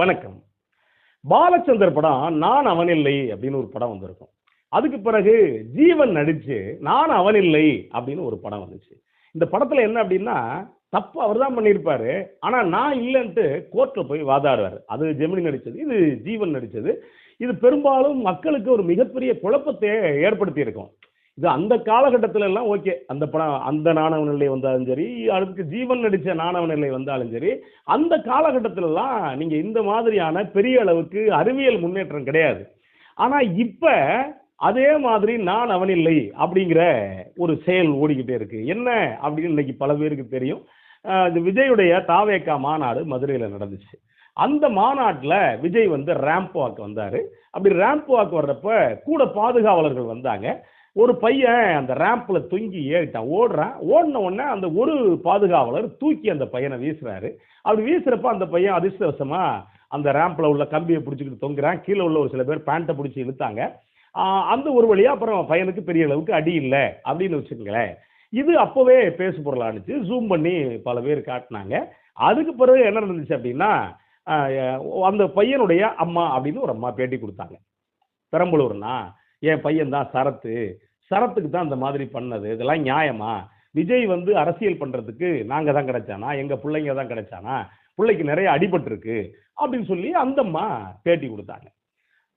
வணக்கம். பாலச்சந்தர் படம் நான் அவனில்லை அப்படின்னு ஒரு படம் வந்திருக்கும். அதுக்கு பிறகு ஜீவன் நடிச்சு நான் அவன் இல்லை அப்படின்னு ஒரு படம் வந்துச்சு. இந்த படத்துல என்ன அப்படின்னா தப்பு அவர் தான் பண்ணியிருப்பாரு. ஆனா நான் இல்லைன்ட்டு கோர்ட்டில் போய் வாதாடுவார். அது ஜெமினி நடிச்சது இது ஜீவன் நடிச்சது. இது பெரும்பாலும் மக்களுக்கு ஒரு மிகப்பெரிய குழப்பத்தை ஏற்படுத்தி இருக்கும் இது அந்த காலகட்டத்துல எல்லாம் ஓகே. அந்த படம் அந்த நாணவ நிலை வந்தாலும் சரி அதுக்கு ஜீவன் நடித்த நாணவ நிலை வந்தாலும் சரி அந்த காலகட்டத்திலலாம் நீங்கள் இந்த மாதிரியான பெரிய அளவுக்கு அறிவியல் முன்னேற்றம் கிடையாது. ஆனால் இப்போ அதே மாதிரி நான் அவனில்லை அப்படிங்கிற ஒரு செயல் ஓடிக்கிட்டே இருக்கு. என்ன அப்படின்னு இன்னைக்கு பல பேருக்கு தெரியும். இது விஜயுடைய தாவேக்கா மாநாடு மதுரையில் நடந்துச்சு. அந்த மாநாட்டில் விஜய் வந்து ரேம்ப் வாக் வந்தார். அப்படி ரேம்ப் வாக் வர்றப்ப கூட பாதுகாவலர்கள் வந்தாங்க. ஒரு பையன் அந்த ரேம்ப்ல தொங்கி ஏறிட்டான் ஓடுறான். ஓடின உடனே அந்த ஒரு பாதுகாவலர் தூக்கி அந்த பையனை வீசுறாரு. அப்படி வீசுறப்ப அந்த பையன் அதிர்ஷ்டவசமா அந்த ரேம்ப்ல உள்ள கம்பியை பிடிச்சிக்கிட்டு தொங்குறான். கீழே உள்ள ஒரு சில பேர் பேண்ட்டை பிடிச்சி இழுத்தாங்க. அந்த ஒரு வழியா அப்புறம் பையனுக்கு பெரிய அளவுக்கு அடி இல்லை அப்படின்னு வச்சுக்கோங்களேன். இது அப்போவே பேசு பொருளானுச்சு ஜூம் பண்ணி பல பேர் காட்டினாங்க. அதுக்கு பிறகு என்ன நடந்துச்சு அப்படின்னா அந்த பையனுடைய அம்மா அப்படின்னு ஒரு அம்மா பேட்டி கொடுத்தாங்க. பெரம்பலூர்னா என் பையன் தான் சரத்து. சரத்துக்கு தான் இந்த மாதிரி பண்ணது. இதெல்லாம் நியாயமா? விஜய் வந்து அரசியல் பண்ணுறதுக்கு நாங்கள் தான் கிடைச்சானா? எங்கள் பிள்ளைங்க தான் கிடைச்சானா? பிள்ளைக்கு நிறைய அடிபட்டிருக்கு அப்படின்னு சொல்லி அந்தம்மா பேட்டி கொடுத்தாங்க.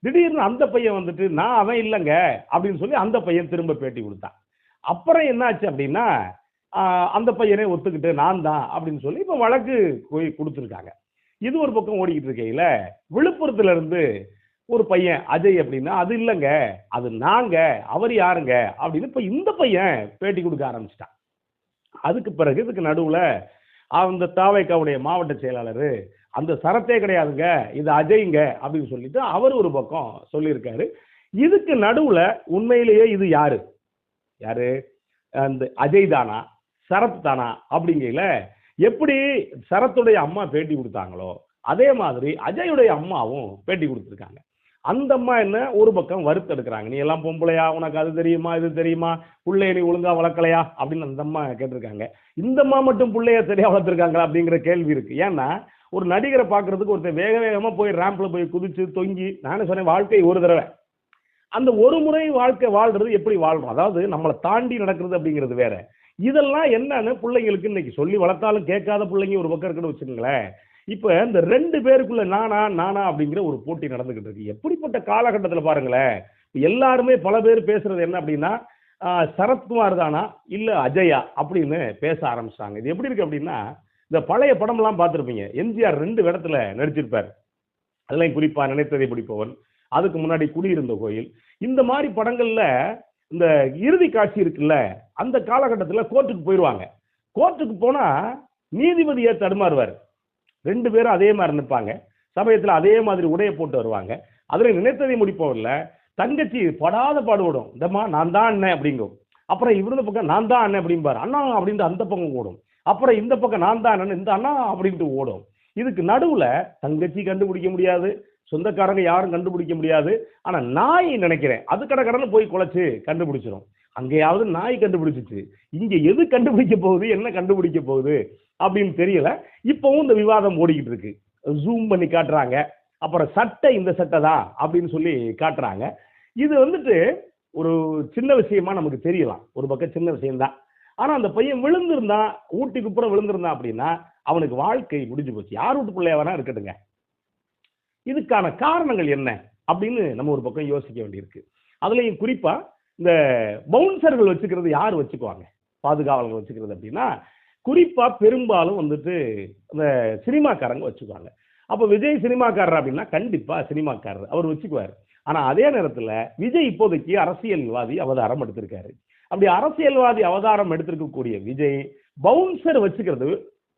திடீர்னு அந்த பையன் வந்துட்டு நான் அவன் இல்லைங்க அப்படின்னு சொல்லி அந்த பையன் திரும்ப பேட்டி கொடுத்தான். அப்புறம் என்னாச்சு அப்படின்னா அந்த பையனே ஒத்துக்கிட்டு நான் தான் அப்படின்னு சொல்லி இப்போ வழக்கு போய் கொடுத்துருக்காங்க. இது ஒரு பக்கம் ஓடிக்கிட்டு இருக்கையில் விழுப்புரத்துலேருந்து ஒரு பையன் அஜய் அப்படின்னா அது இல்லைங்க. அது நாங்க. அவர் யாருங்க? அப்படின்னு இப்போ இந்த பையன் பேட்டி கொடுக்க ஆரம்பிச்சிட்டான். அதுக்கு பிறகு இதுக்கு நடுவில் அந்த தாவைக்காவுடைய மாவட்ட செயலாளர் அந்த சரத்தே கிடையாதுங்க. இது அஜய்ங்க. அப்படின்னு சொல்லிட்டு அவர் ஒரு பக்கம் சொல்லியிருக்காரு. இதுக்கு நடுவில் உண்மையிலேயே இது யாரு? யாரு? அந்த அஜய் தானா? சரத் தானா? அப்படிங்கல எப்படி சரத்துடைய அம்மா பேட்டி கொடுத்தாங்களோ அதே மாதிரி அஜயுடைய அம்மாவும் பேட்டி கொடுத்துருக்காங்க. அந்த அம்மா என்ன ஒரு பக்கம் வறுத்தெடுக்கிறாங்க நீ எல்லாம் பொம்பளையா? உனக்கு அது தெரியுமா? இது தெரியுமா? பிள்ளைய நீ ஒழுங்கா வளர்க்கலையா? அப்படின்னு அந்த அம்மா கேட்டிருக்காங்க. இந்த அம்மா மட்டும் பிள்ளைய சரியா வளர்த்துருக்காங்களா? அப்படிங்கிற கேள்வி இருக்கு. ஏன்னா ஒரு நடிகரை பார்க்கறதுக்கு ஒருத்தர் வேக வேகமா போய் ரேம்ப்ல போய் குதிச்சு தொங்கி நானே சொன்னேன் வாழ்க்கை ஒரு தடவை. அந்த ஒரு முறை வாழ்க்கை வாழ்றது எப்படி வாழ்றோம்? அதாவது நம்மளை தாண்டி நடக்கிறது அப்படிங்கிறது வேற. இதெல்லாம் என்னன்னு பிள்ளைங்களுக்கு இன்னைக்கு சொல்லி வளர்த்தாலும் கேட்காத பிள்ளைங்க ஒரு பக்கம் இருக்குன்னு வச்சுக்கோங்களேன். இப்போ இந்த ரெண்டு பேருக்குள்ள நானா நானா அப்படிங்கிற ஒரு போட்டி நடந்துகிட்டு இருக்கு. எப்படிப்பட்ட காலகட்டத்தில் பாருங்களேன். எல்லாருமே பல பேர் பேசுறது என்ன அப்படின்னா சரத்குமார் தானா இல்லை அஜயா அப்படின்னு பேச ஆரம்பிச்சிட்டாங்க இது எப்படி இருக்கு அப்படின்னா இந்த பழைய படம்லாம் பார்த்துருப்பீங்க. எம்ஜிஆர் ரெண்டு இடத்துல நடிச்சிருப்பார். அதெல்லாம் குறிப்பா நினைத்ததை பிடிப்பவன். அதுக்கு முன்னாடி குடியிருந்த கோயில். இந்த மாதிரி படங்கள்ல இந்த இறுதி காட்சி இருக்குல்ல அந்த காலகட்டத்தில் கோர்ட்டுக்கு போயிடுவாங்க கோர்ட்டுக்கு போனா நீதிபதியை தடுமாறுவார். ரெண்டு பேரும் அதே மாதிரி நிற்பாங்க. சமயத்தில் அதே மாதிரி உடையை போட்டு வருவாங்க. அதில் நினைத்ததை முடிப்பவர்ல தங்கச்சி படாத பாடுபடும். இந்தம்மா நான் தான் அண்ணன் அப்படிங்கும். அப்புறம் இவருந்த பக்கம் நான் தான் அண்ணன் அப்படிம்பாரு. அண்ணா அப்படின்ட்டு அந்த பக்கம் ஓடும். அப்புறம் இந்த பக்கம் நான் தான் அண்ணன் இந்த அண்ணா அப்படின்ட்டு ஓடும். இதுக்கு நடுவில் தங்கச்சி கண்டுபிடிக்க முடியாது. சொந்தக்காரங்க யாரும் கண்டுபிடிக்க முடியாது. ஆனால் நாய் நினைக்கிறேன். அது கடை கடனை போய் குலைச்சு கண்டுபிடிச்சிரும். அங்கேயாவது நாய் கண்டுபிடிச்சிச்சு. இங்கே எது கண்டுபிடிக்க போகுது? என்ன கண்டுபிடிக்க போகுது? அப்படின்னு தெரியல. இப்பவும் இந்த விவாதம் ஓடிக்கிட்டு இருக்கு. ஜூம் பண்ணி காட்டுறாங்க. அப்புறம் சட்டை இந்த சட்டை தான் அப்படின்னு சொல்லி காட்டுறாங்க. இது வந்துட்டு ஒரு சின்ன விஷயமா நமக்கு தெரியலாம். ஒரு பக்கம் சின்ன விஷயம்தான். ஆனா அந்த பையன் விழுந்திருந்தான் ஊட்டிக்கு புறம் விழுந்திருந்தான் அப்படின்னா அவனுக்கு வாழ்க்கை முடிஞ்சு போச்சு. யார் வீட்டு பிள்ளையா வேணா இருக்கட்டுங்க. இதுக்கான காரணங்கள் என்ன அப்படின்னு நம்ம ஒரு பக்கம் யோசிக்க வேண்டியிருக்கு. அதுலேயும் குறிப்பா இந்த பவுன்சர்கள் வச்சுக்கிறது யார் வச்சுக்குவாங்க? பாதுகாவலர்கள் வச்சுக்கிறது அப்படின்னா குறிப்பாக பெரும்பாலும் வந்துட்டு அந்த சினிமாக்காரங்க வச்சுக்குவாங்க. அப்போ விஜய் சினிமாக்காரர் அப்படின்னா கண்டிப்பாக சினிமாக்காரர். அவர் வச்சுக்குவார். ஆனால் அதே நேரத்தில் விஜய் இப்போதைக்கு அரசியல்வாதி அவதாரம் எடுத்திருக்காரு. அப்படி அரசியல்வாதி அவதாரம் எடுத்திருக்கக்கூடிய விஜய் பவுன்சர் வச்சுக்கிறது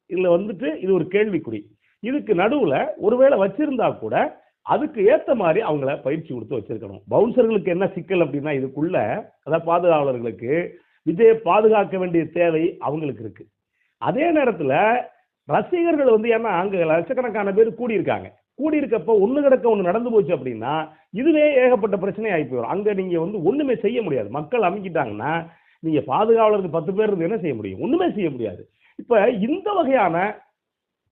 இதில் வந்துட்டு இது ஒரு கேள்விக்குறி. இதுக்கு நடுவில் ஒருவேளை வச்சிருந்தா கூட அதுக்கு ஏற்ற மாதிரி அவங்கள பயிற்சி கொடுத்து வச்சிருக்கணும். பவுன்சர்களுக்கு என்ன சிக்கல் அப்படின்னா இதுக்குள்ள அதாவது பாதுகாவலர்களுக்கு விஜயை பாதுகாக்க வேண்டிய தேவை அவங்களுக்கு இருக்குது அதே நேரத்தில் ரசிகர்கள் வந்து ஏன்னா அங்கே லட்சக்கணக்கான பேர் கூடியிருக்காங்க. கூடியிருக்கப்போ ஒன்று கிடக்க ஒன்று நடந்து போச்சு அப்படின்னா இதுவே ஏகப்பட்ட பிரச்சனை ஆகி போயிடும் அங்கே நீங்கள் வந்து ஒன்றுமே செய்ய முடியாது. மக்கள் அமைக்கிட்டாங்கன்னா நீங்கள் பாதுகாவலருக்கு பத்து பேர் இருந்து என்ன செய்ய முடியும்? ஒன்றுமே செய்ய முடியாது. இப்போ இந்த வகையான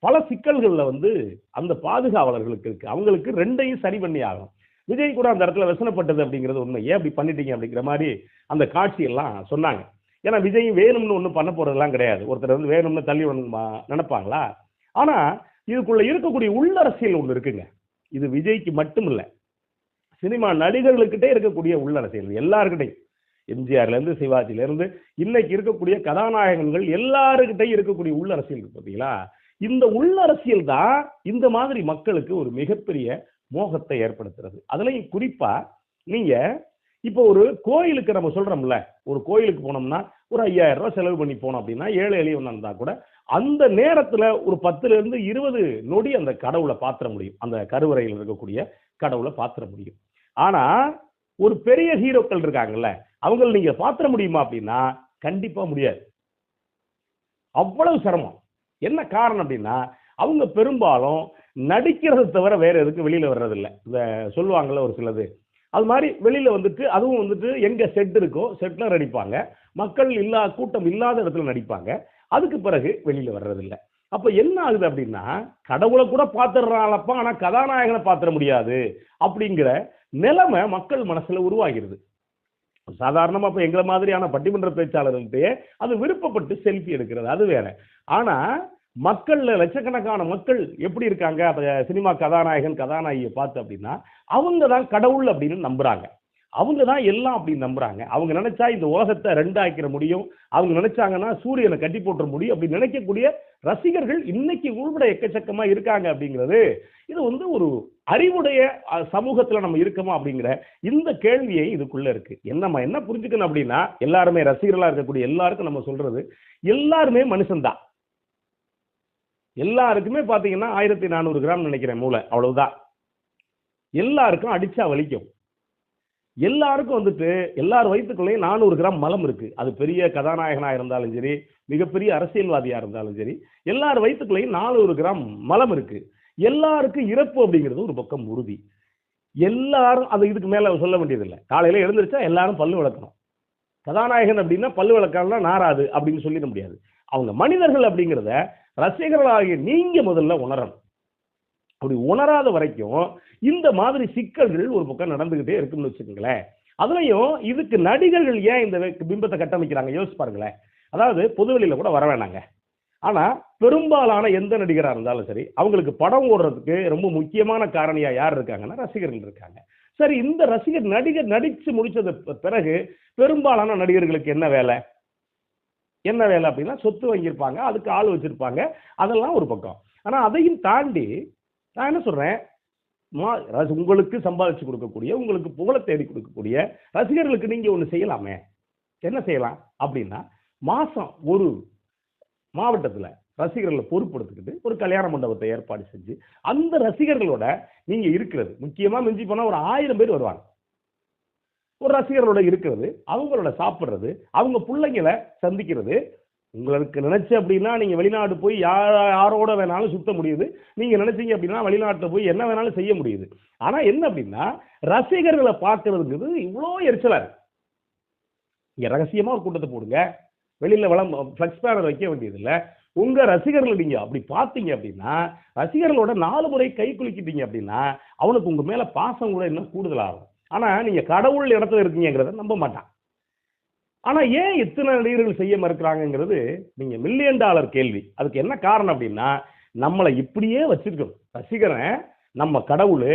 பல சிக்கல்களில் வந்து அந்த பாதுகாவலர்களுக்கு இருக்குது அவங்களுக்கு ரெண்டையும் சரி பண்ணி ஆகும் விஜய் கூட அந்த இடத்துல வசனப்பட்டது அப்படிங்கிறது உண்மை. ஏன் அப்படி பண்ணிட்டீங்க அப்படிங்கிற மாதிரி அந்த காட்சியெல்லாம் சொன்னாங்க. ஏன்னா விஜய் வேணும்னு ஒன்றும் பண்ண போறதெல்லாம் கிடையாது. ஒருத்தர் வந்து வேணும்னு தள்ளி விடணுமா நினைப்பாங்களா? ஆனா இதுக்குள்ள இருக்கக்கூடிய உள்ளரசியல் ஒன்று இருக்குங்க. இது விஜய்க்கு மட்டும் இல்லை சினிமா நடிகர்களுக்கிட்டே இருக்கக்கூடிய உள்ளரசியல். எல்லாருக்கிட்டையும் எம்ஜிஆர்லேருந்து சிவாஜிலேருந்து இன்னைக்கு இருக்கக்கூடிய கதாநாயகன்கள் எல்லாருக்கிட்டையும் இருக்கக்கூடிய உள்ளரசியல் இருக்கு பார்த்தீங்களா இந்த உள்ளரசியல் தான் இந்த மாதிரி மக்களுக்கு ஒரு மிகப்பெரிய மோகத்தை ஏற்படுத்துறது. அதுலேயும் குறிப்பா நீங்க இப்போ ஒரு கோயிலுக்கு நம்ம சொல்றோம்ல ஒரு கோயிலுக்கு போனோம்னா ஒரு ஐயாயிரம் ரூபாய் செலவு பண்ணி போனோம் அப்படின்னா ஏழை எளியவன் இருந்தா கூட அந்த நேரத்துல ஒரு பத்துல இருந்து இருபது நொடி அந்த கடவுளை பாத்திர முடியும். அந்த கருவறையில் இருக்கக்கூடிய கடவுளை பாத்திர முடியும். ஆனா ஒரு பெரிய ஹீரோக்கள் இருக்காங்கல்ல அவங்கள நீங்க பாத்திர முடியுமா அப்படின்னா கண்டிப்பா முடியாது. அவ்வளவு சிரமம். என்ன காரணம் அப்படின்னா அவங்க பெரும்பாலும் நடிக்கிறதை தவிர வேற எதுக்கு வெளியில வர்றதில்ல. இந்த சொல்லுவாங்கல்ல ஒரு சிலது அது மாதிரி வெளியில் வந்துட்டு அதுவும் வந்துட்டு எங்கே செட் இருக்கோ செட்டில் நடிப்பாங்க. மக்கள் இல்லா கூட்டம் இல்லாத இடத்துல நடிப்பாங்க. அதுக்கு பிறகு வெளியில் வர்றதில்ல. அப்போ என்ன ஆகுது அப்படின்னா கடவுளை கூட பாத்துடுறாங்களப்பா ஆனால் கதாநாயகனை பார்த்துட முடியாது அப்படிங்கிற நிலைமை மக்கள் மனசில் உருவாகிறது. சாதாரணமாக இப்போ எங்களை மாதிரியான பட்டிமன்ற பேச்சாளர்கள்ட்டே அது விருப்பப்பட்டு செல்ஃபி எடுக்கிறது அது வேற. ஆனால் மக்கள் லட்சக்கணக்கான மக்கள் எப்படி இருக்காங்க? அப்ப சினிமா கதாநாயகன் கதாநாயகியை பார்த்து அப்படின்னா அவங்க தான் கடவுள் அப்படின்னு நம்புறாங்க. அவங்க தான் எல்லாம் அப்படின்னு நம்புறாங்க. அவங்க நினைச்சா இந்த உலகத்தை ரெண்டாக்கிற முடியும். அவங்க நினைச்சாங்கன்னா சூரியனை கட்டி போட்டுற முடியும் அப்படின்னு நினைக்கக்கூடிய ரசிகர்கள் இன்னைக்கு உள்பட எக்கச்சக்கமா இருக்காங்க அப்படிங்கிறது இது வந்து ஒரு அறிவுடைய சமூகத்தில் சமூகத்துல நம்ம இருக்கோமா அப்படிங்கிற இந்த கேள்வியை இதுக்குள்ள இருக்கு. என்னம்மா என்ன புரிஞ்சுக்கணும் அப்படின்னா எல்லாருமே ரசிகர்களா இருக்கக்கூடிய எல்லாருக்கும் நம்ம சொல்றது எல்லாருமே மனுஷன்தான். எல்லாருக்குமே பார்த்தீங்கன்னா ஆயிரத்தி நானூறு கிராம் நினைக்கிறேன் மூளை. அவ்வளவுதான். எல்லாருக்கும் அடிச்சா வலிக்கும். எல்லாருக்கும் வந்துட்டு எல்லார் வயிற்றுக்குள்ளேயும் நானூறு கிராம் மலம் இருக்கு. அது பெரிய கதாநாயகனாக இருந்தாலும் சரி மிகப்பெரிய அரசியல்வாதியாக இருந்தாலும் சரி எல்லார் வயிற்றுக்குள்ளேயும் நானூறு கிராம் மலம் இருக்கு. எல்லாருக்கும் இறப்பு அப்படிங்கிறது ஒரு பக்கம் உறுதி. எல்லாரும் அது இதுக்கு மேலே சொல்ல வேண்டியதில்லை. காலையில் எழுந்திருச்சா எல்லாரும் பல்லு விளக்கணும். கதாநாயகன் அப்படின்னா பல்லு விளக்கலாம் நாராது அப்படின்னு சொல்லிட முடியாது. அவங்க மனிதர்கள் அப்படிங்கிறத ரசிகர்களாகிய நீங்க முதல்ல உணரணும். அப்படி உணராத வரைக்கும் இந்த மாதிரி சிக்கல்கள் ஒரு பக்கம் நடந்துகிட்டே இருக்குன்னு வச்சுக்கோங்களேன். அதுலயும் இதுக்கு நடிகர்கள் ஏன் இந்த பிம்பத்தை கட்டமைக்கிறாங்க? யோசிச்சு பாருங்களேன். அதாவது பொதுவெளியில கூட வர வேணாங்க. ஆனா பெரும்பாலான எந்த நடிகராக இருந்தாலும் சரி அவங்களுக்கு படம் ஓடுறதுக்கு ரொம்ப முக்கியமான காரணியா யார் இருக்காங்கன்னா ரசிகர்கள் இருக்காங்க. சரி இந்த ரசிகர் நடிகர் நடிச்சு முடிச்சது பிறகு பெரும்பாலான நடிகர்களுக்கு என்ன வேலை? என்ன வேலை அப்படின்னா சொத்து வாங்கியிருப்பாங்க அதுக்கு ஆள் வச்சிருப்பாங்க. அதெல்லாம் ஒரு பக்கம். ஆனால் அதையும் தாண்டி நான் என்ன சொல்றேன்? மா- உங்களுக்கு சம்பாதிச்சு கொடுக்கக்கூடிய உங்களுக்கு புகழை தேடி கொடுக்கக்கூடிய ரசிகர்களுக்கு நீங்க ஒன்று செய்யலாமே. என்ன செய்யலாம் அப்படின்னா மாசம் ஒரு மாவட்டத்தில் ரசிகர்களை பொறுப்படுத்திக்கிட்டு ஒரு கல்யாண மண்டபத்தை ஏற்பாடு செஞ்சு அந்த ரசிகர்களோட நீங்க இருக்கிறது முக்கியமா மிஞ்சி போனா ஒரு ஆயிரம் பேர் வருவாங்க. ஒரு ரசிகர்களோட இருக்கிறது அவங்களோட சாப்பிட்றது அவங்க பிள்ளைங்களை சந்திக்கிறது. உங்களுக்கு நினச்சி அப்படின்னா நீங்கள் வெளிநாடு போய் யார் யாரோட வேணாலும் சுத்த முடியுது. நீங்கள் நினைச்சீங்க அப்படின்னா வெளிநாட்டில் போய் என்ன வேணாலும் செய்ய முடியுது. ஆனால் என்ன அப்படின்னா ரசிகர்களை பார்க்கறதுங்கிறது இவ்வளோ எரிச்சலாக இருக்கு. ரகசியமாக ஒரு கூட்டத்தை போடுங்க. வெளியில் வளம் ஃப்ளக்ஸ் பேனர் வைக்க வேண்டியதில்லை. உங்கள் ரசிகர்கள் நீங்கள் அப்படி பார்த்தீங்க அப்படின்னா ரசிகர்களோட நாலு முறை கை குலுக்கிட்டீங்க அப்படின்னா அவனுக்கு உங்கள் மேலே பாசம் கூட இன்னும் கூடுதலாகும். ஆனால் நீங்கள் கடவுள் இடத்துல இருக்கீங்கிறத நம்ப மாட்டான். ஆனால் ஏன் இத்தனை நடிகர்கள் செய்ய மறுக்கிறாங்கங்கிறது நீங்கள் மில்லியன் டாலர் கேள்வி. அதுக்கு என்ன காரணம் அப்படின்னா நம்மளை இப்படியே வச்சிருக்கணும். ரசிகரன் நம்ம கடவுள்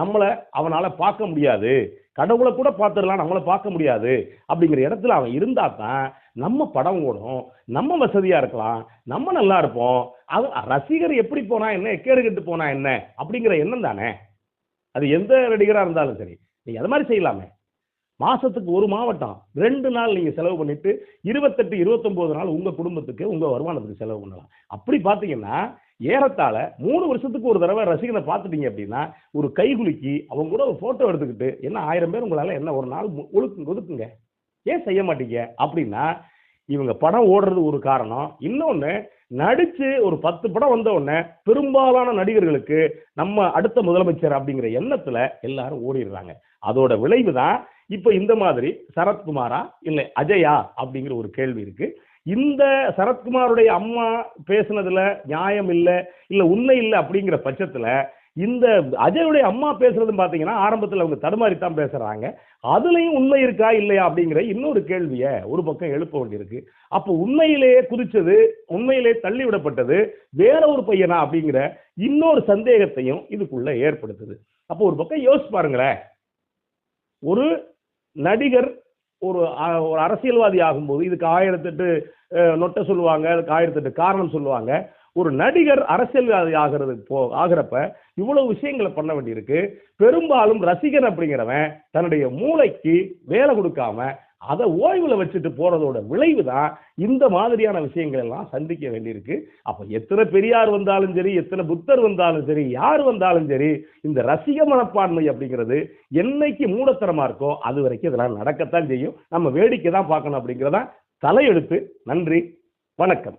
நம்மளை அவனால் பார்க்க முடியாது. கடவுளை கூட பார்த்துடலாம் நம்மளை பார்க்க முடியாது. அப்படிங்கிற இடத்துல அவன் இருந்தா தான் நம்ம படம் ஓடும் நம்ம வசதியாக இருக்கலாம் நம்ம நல்லா இருப்போம். அது ரசிகர் எப்படி போனா என்ன கேடு கெட்டு போனா என்ன அப்படிங்கிற எண்ணம் தானே. அது எந்த நடிகராக இருந்தாலும் சரி. நீங்கள் அது மாதிரி செய்யலாமே. மாதத்துக்கு ஒரு மாவட்டம் ரெண்டு நாள் நீங்கள் செலவு பண்ணிவிட்டு இருபத்தெட்டு இருபத்தொம்போது நாள் உங்கள் குடும்பத்துக்கு உங்கள் வருமானத்துக்கு செலவு பண்ணலாம். அப்படி பார்த்தீங்கன்னா ஏறத்தாழ மூணு வருஷத்துக்கு ஒரு தடவை ரசிகனை பார்த்துட்டீங்க அப்படின்னா ஒரு கைகுலுக்கி அவங்க கூட ஒரு ஃபோட்டோ எடுத்துக்கிட்டு என்ன ஆயிரம் பேர் உங்களால் என்ன ஒரு நாள் ஒழுக்கு ஒதுக்குங்க? ஏன் செய்ய மாட்டீங்க? அப்படின்னா இவங்க படம் ஓடுறது ஒரு காரணம். இன்னொன்று நடித்து ஒரு பத்து படம் வந்த உடனே பெரும்பாலான நடிகர்களுக்கு நம்ம அடுத்த முதலமைச்சர் அப்படிங்கிற எண்ணத்தில் எல்லாரும் ஓடிடுறாங்க. அதோட விளைவு தான் இப்போ இந்த மாதிரி சரத்குமாரா இல்லை அஜயா அப்படிங்கிற ஒரு கேள்வி இருக்கு. இந்த சரத்குமாருடைய அம்மா பேசுனதுல நியாயம் இல்லை இல்லை உண்மை இல்லை அப்படிங்கிற பட்சத்தில் இந்த அஜயுடைய அம்மா பேசுறதுன்னு பார்த்தீங்கன்னா ஆரம்பத்தில் அவங்க தடுமாறித்தான் பேசுறாங்க. அதுலேயும் உண்மை இருக்கா இல்லையா அப்படிங்கிற இன்னொரு கேள்வியை ஒரு பக்கம் எழுப்ப வேண்டியிருக்கு. அப்போ உண்மையிலேயே குதிச்சது உண்மையிலே தள்ளி விடப்பட்டது வேற ஒரு பையனா அப்படிங்கிற இன்னொரு சந்தேகத்தையும் இதுக்குள்ள ஏற்படுத்துது. அப்போ ஒரு பக்கம் யோசிச்சு பாருங்களேன். ஒரு நடிகர் ஒரு ஒரு அரசியல்வாதி ஆகும்போது இதுக்கு ஆயிரத்தெட்டு நொட்டை சொல்லுவாங்க அதுக்கு ஆயிரத்தெட்டு காரணம் சொல்லுவாங்க. ஒரு நடிகர் அரசியல்வாதி ஆகிறது போ ஆகிறப்ப இவ்வளவு விஷயங்களை பண்ண வேண்டியிருக்கு. பெரும்பாலும் ரசிகன் அப்படிங்கிறவன் தன்னுடைய மூளைக்கு வேலை கொடுக்காம அதை ஓய்வில் வச்சுட்டு போகிறதோட விளைவு தான் இந்த மாதிரியான விஷயங்கள் எல்லாம் சந்திக்க வேண்டியிருக்கு. அப்போ எத்தனை பெரியார் வந்தாலும் சரி எத்தனை புத்தர் வந்தாலும் சரி யார் வந்தாலும் சரி இந்த ரசிக மனப்பான்மை அப்படிங்கிறது என்னைக்கு மூடத்தனமா இருக்கோ அது வரைக்கும் இதெல்லாம் நடக்கத்தான் செய்யும். நம்ம வேடிக்கை தான் பார்க்கணும் அப்படிங்கிறதான் தலையெழுத்து. நன்றி. வணக்கம்.